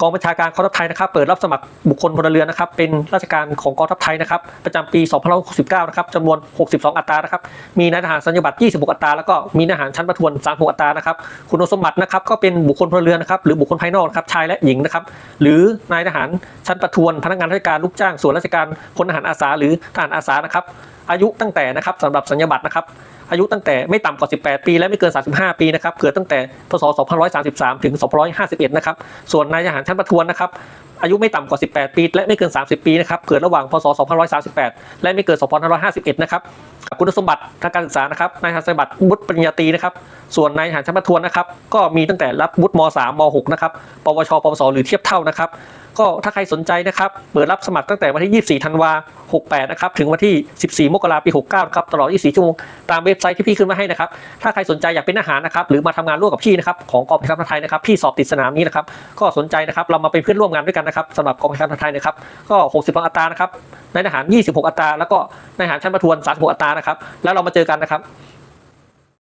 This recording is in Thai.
กองบัญชาการกองทัพไทยนะครับ เปิดรับสมัครบุคคลพลเรือนนะครับ เป็นราชการของกองทัพไทยนะครับ ประจำปี2569 นะครับจำนวน 62 อัตรานะครับ มีนายทหารสัญญาบัตร 26 อัตรา แล้วก็มีนายทหารชั้นประทวน 36 อัตรานะครับ คุณสมบัตินะครับ ก็เป็นบุคคลพลเรือนนะครับ หรือบุคคลภายนอกนะครับชายและหญิงนะครับ หรือนายทหารชั้นประทวน พนักงานราชการ ลูกจ้าง ส่วนราชการ พลทหารอาสา หรือทหารอาสา นะครับ อายุตั้งแต่นะครับสำหรับสัญญาบัตรนะครับอายุตั้งแต่ไม่ต่ำกว่า 18 ปี และไม่เกิน 35 ปีนะครับเกิดตั้งแต่พศ 2533 ถึง 2551 นะครับ ส่วนนายทหารชั้นประทวนนะครับ อายุไม่ต่ำกว่า 18 ปี และไม่เกิน 30 ปีนะครับเกิดระหว่างพศ 2538 และไม่เกิน 2551 นะครับคุณสมบัติทางการศึกษานะครับนายทหารสัญญาบัตรวุฒิปริญญาตรีนะครับ ส่วนนายทหารชั้นประทวนนะครับ ก็มีตั้งแต่รับวุฒิม .3 ม .6 นะครับ ปวช ปวส หรือเทียบเท่านะครับ ก็ถ้าใครสนใจนะครับ เปิดรับสมัครตั้งแต่วันที่ 24 ธันวา68 นะครับ ถึงวันที่ 14 มกราปี 69 ครับ ตลอด 24 ชั่วโมง ตามเว็บไซต์ที่พี่ขึ้นมาให้นะครับ ถ้าใครสนใจอยากเป็นทหารนะครับ หรือมาทำงานร่วมกับพี่นะครับ ของกองบัญชาการทหารไทยนะครับ พี่สอบติดสนามนี้นะครับ ก็สนใจนะครับ เรามาเป็นเพื่อนร่วมงานด้วยกันนะครับสำหรับกองบัญชาการทหารไทยนะครับ ก็ 60 อัตรานะครับ ในายทหาร 26 อัตรา แล้วก็ในายทหารชั้นประทวน 36 อัตรา นะครับ แล้วเรามาเจอกันนะครับ